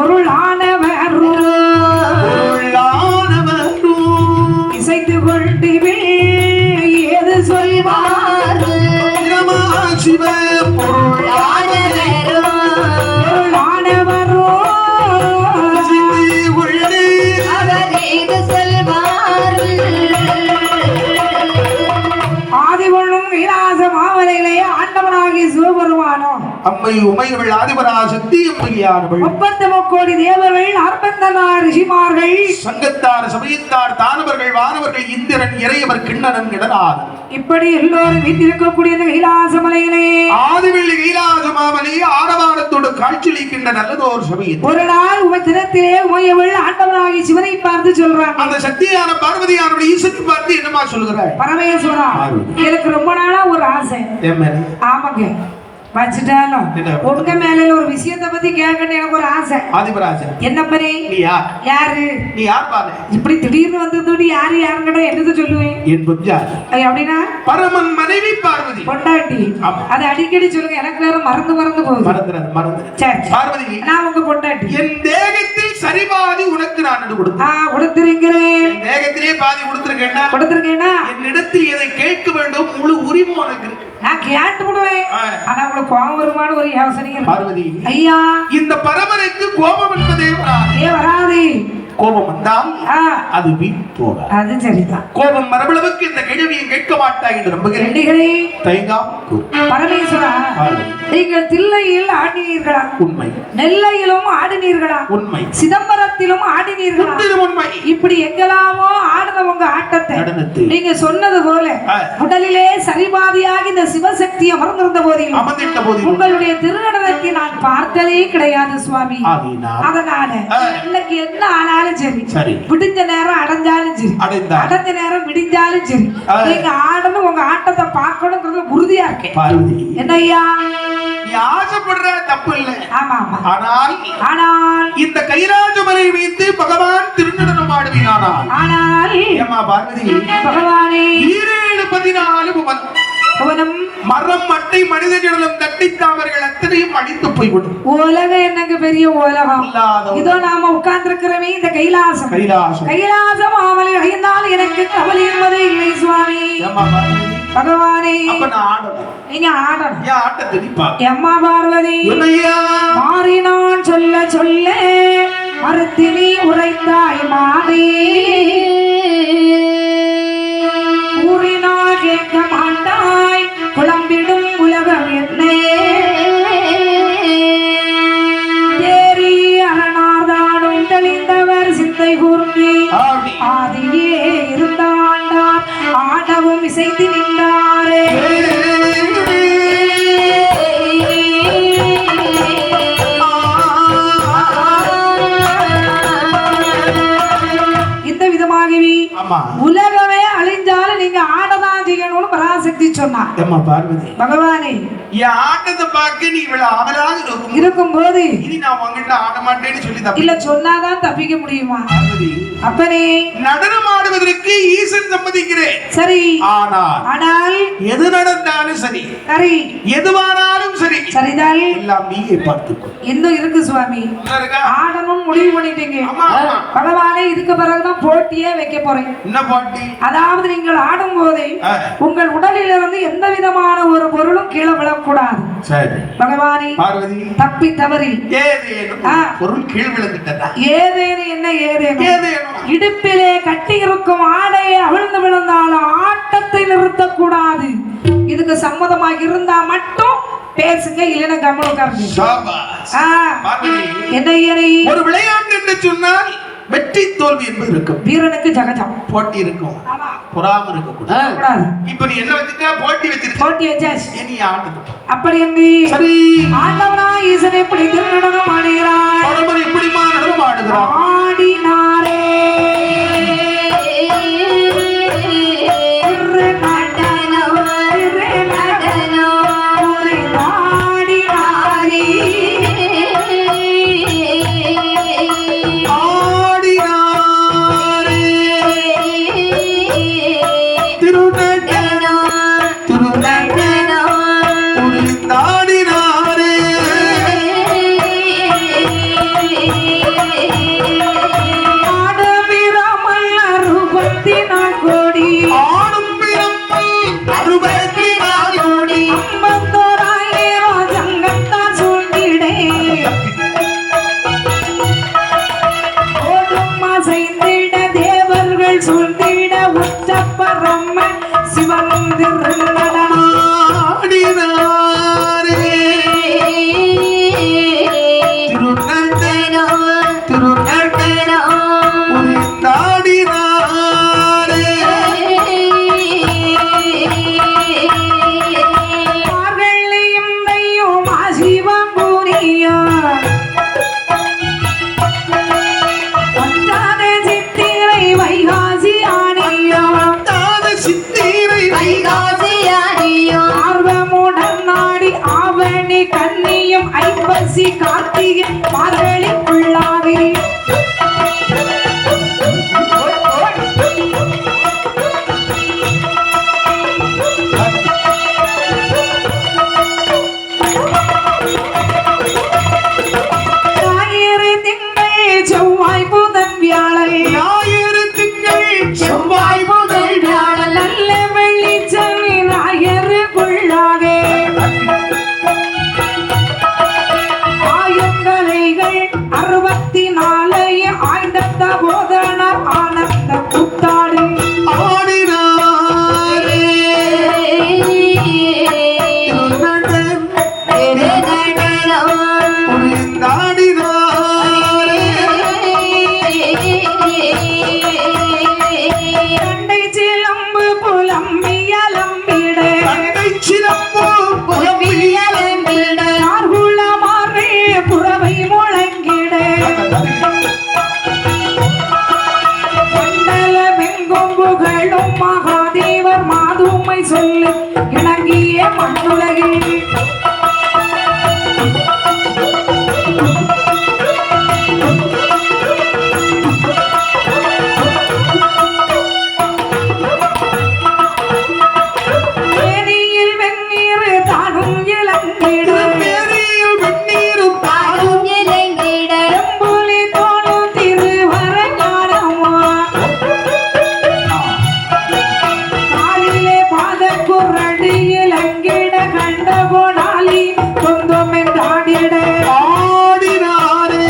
பொருளானவரும் இசைத்து கொண்டு ஏது சொல்வார்? சிவ ஆண்டவனாகிய சிவபெருமானோ? அம்மை உமையவள் ஆதிபராசக்தி அம்மையானவள் முப்பத்தி முக்கோடி தேவர்கள் அற்பந்தனார் ரிஷிமார்கள். சங்கத்தார் சமயத்தார் தானவர்கள் வானவர்கள் இந்திரன் இறையவர் கிண்ணனன் இடனார் இப்படி எல்லோரும் வீட்டிருக்கக்கூடிய இந்த கைலாச காட்சியளிக்கின்ற நல்லதோர் சமயம் ஒரு நாள் உமை தினத்திலே உமையவள் ஆண்டவனாகி சிவனை பார்த்து சொல்றாங்க. அந்த சக்தியான பார்வதியானவள் ஈசனை பார்த்து என்னமா சொல்கிறாள் பரமேஸ்வரா எனக்கு ரொம்ப நாளா ஒரு ஆசை. ஆமாங்க. வச்சுட்டாலும்? உங்க மேல ஒரு விஷயத்தை பத்தி கேட்கணும் எனக்கு ஒரு ஆசை. ஆதிபராஜன் என்ன பண்ணி நீ யார்? யாரு? நீ யார் பாரு இப்படி திடீர்னு வந்ததோடு யாரு யாருங்கடா என்னது சொல்லுவேன்? என் ஐயா, அப்படின்னா? பரமன் மனைவி பார்வதி. பொண்டாட்டி. அதை அடிக்கடி சொல்லுங்க. எனக்கு வேற மறந்து மறந்து போகுது. மறந்துறது மறந்து. சரி. பார்வதி நான் உங்க பொண்டாட்டி. என் தேகத்தில் சரிபாதி உனக்கு நான் கொடுத்தேன். கொடுத்துருங்கிறேன் என் தேகத்திலே பாதி கொடுத்திருக்கேன்னா? கொடுத்துருக்கேன்னா? என்னிடத்தில் எதை கேட்க வேண்டும்? முழு உரிமை உனக்கு நான் கேட்டு விடுவேன். ஆனா கோபம் வருமானு ஒரு யோசனை. பார்வதி ஐயா இந்த பரமனுக்கு கோபம் என்பதே வராது வராது. கோபம் வந்தால் அது வீண் அது சரிதான். கோபம் மரபளவுக்கு இந்த கேள்வியை கேட்க மாட்டாய் என்று நம்புகிறேன். தயங்காம். பரமேஸ்வரா நீங்கள் தில்லையில் ஆடினீர்களா உண்மை. நெல்லையிலும் ஆடினீர்களா உண்மை. சிதம்பரத்திலும் ஆடினீர்களா உண்மை. இப்படி எங்கெல்லாமோ ஆடுன உங்க ஆட்டத்தை நீங்க சொன்னது போல. உடலிலே சரிபாதியாக இந்த சிவசக்தி அமர்ந்திருந்த போதிலும். உங்களுடைய திருநடனத்தை நான் பார்த்ததே கிடையாது சுவாமி. அதனால. இன்னைக்கு என்ன ஆனாலும் சரி. சரி. விடிஞ்ச நேரம் அடைஞ்சாலும் சரி. அடைஞ்ச நேரம் விடிஞ்சாலும் சரி. நீங்க ஆடணும் உங்க ஆட்டத்தை பார்க்கணுங்கிறது உறுதியா இருக்கேன். என்ன ஐயா ஆசைப்படுற தப்பு இல்லை. ஆமா ஆமா. ஆனால் ஆனால் இந்த கைலாசமலை வைத்து பகவான் திருநடனம் ஆடுவினானால் ஆனால் ஏமா பார்வதி? பகவானே. ஈரேழு பதினாலு புவன் புவனம். மரம் மட்டை மனித ஜடலம் தட்டை தாவர்கள் அத்தனையும் அடித்து போய்விடும். உலகம் என்னங்க பெரிய உலகம் இதோ நாம உட்கார்ந்திருக்கிறவே இந்த கைலாசம். கைலாசம். கைலாசம் ஆமலை அழிந்தால் எனக்கு கவலை என்பதே இல்லை சுவாமி. பகவானே. நீங்க ஆடணும். எம்மா பார்வதி மாறி நான் சொல்ல சொல்ல மறுத்தினி உரைத்தாய் மாதே. கூறினால் கேட்க மாட்டாய் குழம்பிடும் உலகம் என்னே? தேறி அரணார்தானும் தெளிந்தவர் சிந்தை கூர்ந்து ஆதியே இருந்தாண்டார். ஆடவும் இசைத்து செய்யணும்னு பராசக்தி சொன்னா ஏமா பார்வதி. பகவானே என் ஆட்டத்தை பார்க்க நீ இவ்வளவு ஆவலாக இருக்கும். இருக்கும்போது இனி நான் உங்ககிட்ட ஆட மாட்டேன்னு சொல்லி தப்பு. இல்ல சொன்னாதான் தப்பிக்க முடியுமா? பார்வதி. அப்பனே. நடனம் ஆடுவதற்கு ஈசன் சம்மதிக்கிறேன். சரி. ஆனால் ஆனால் எது நடந்தாலும் சரி. சரி. எதுவானாலும் சரி. சரிதால் எல்லாம் நீயே பார்த்துக்கோ. இன்னும் இருக்கு சுவாமி? ஆடணும் முடிவு பண்ணிட்டீங்க. பகவானே இதுக்கு பிறகுதான் போட்டியே வைக்க போறேன். என்ன பாட்டி? அதாவது நீங்கள் ஆடும் போதே உங்கள் உடலிலிருந்து எந்த விதமான ஒரு பொருளும் கீழே விழக்கூடாது. சரி. பகவானே பார்வதி. தப்பி தவறி. பொருள் கீழ் விழுந்துட்டதா? ஏதேனும் என்ன ஏதேனும்? ஏதேனும். இடுப்பிலே கட்டி இருக்கும் ஆடையை அவிழ்ந்து விழுந்தாலும் ஆட்டத்தை நிறுத்தக்கூடாது. இதுக்கு சம்மதமாக இருந்தா மட்டும் பேசுங்க இல்லைன்னா பார்வதி. என்ன ஒரு விளையாட்டு என்று சொன்னால் வெற்றி தோல்வி என்பது இருக்கும் வீரனுக்கு ஜகஜம். போட்டி இருக்கும். பொறாம இருக்கக்கூடாது. கூடாது. இப்ப நீ என்ன வச்சுக்க போட்டி வச்சிருக்க. போட்டி வச்சாச்சு. இனி ஆட்டத்தை அப்படி என்று சரி. ஆண்டவனா ஈசன் எப்படி गई